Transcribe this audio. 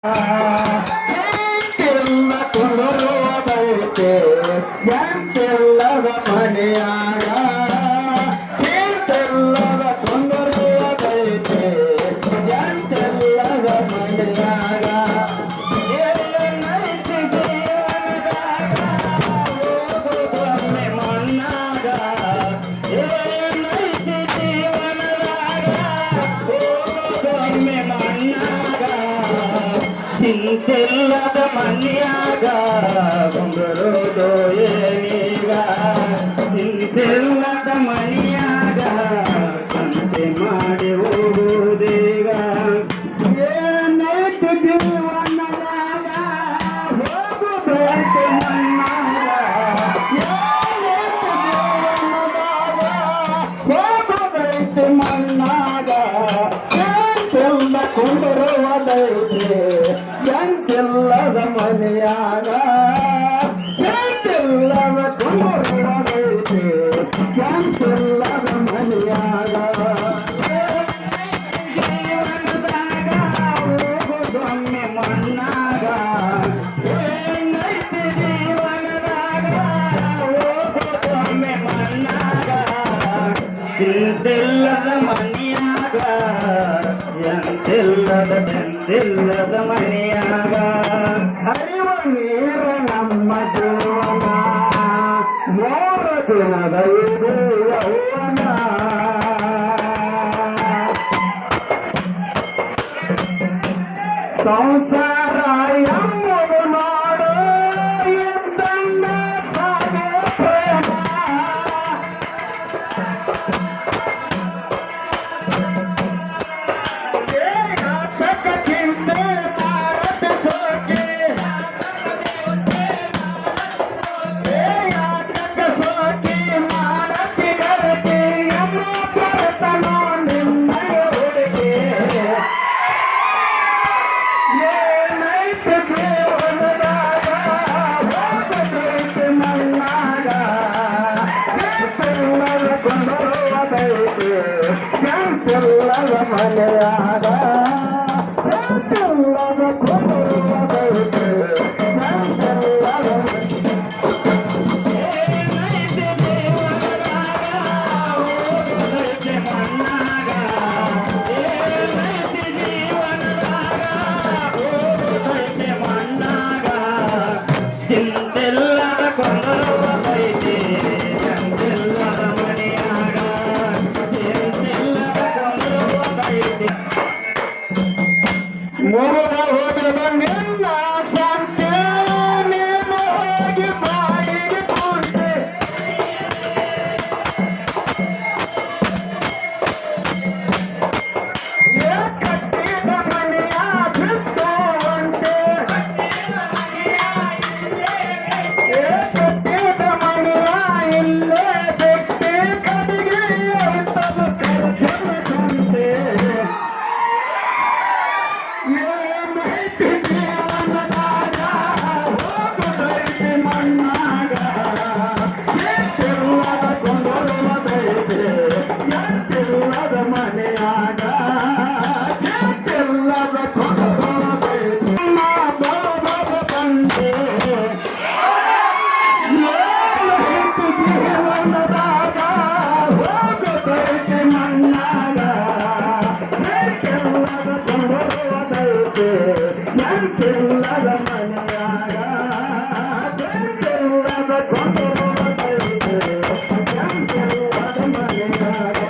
Ah. ಹಿಂತಿಲ್ಲದ ಮನ್ಯಾಗ ಬಂಗರೋದು ಏನೀಗ? ಹಿಂತಿಲ್ಲದ ಮನ್ಯಾಗ ಸಂತೆ ಮಾಡಿ ಹೋಗುವುದೀಗ? ಏನೇತು ಜೀವನದಾಗ? ಹೋಗಬೇಕು ಮನ್ನಾಗ ಏನೇತು ಜೀವನದಾಗ? ಹೋಗಬೇಕು ಮನ್ನಾಗ மணியாக செல்லாத குமரவைத்து நான் செல்லாத மணியாக தெல்லத என் தெல்லத மணியாக. వీరనమ్మ దేవనా మోర తినదైదు యవ్వనా సంసారాయం ಮನೆಯಾಗ Thank you.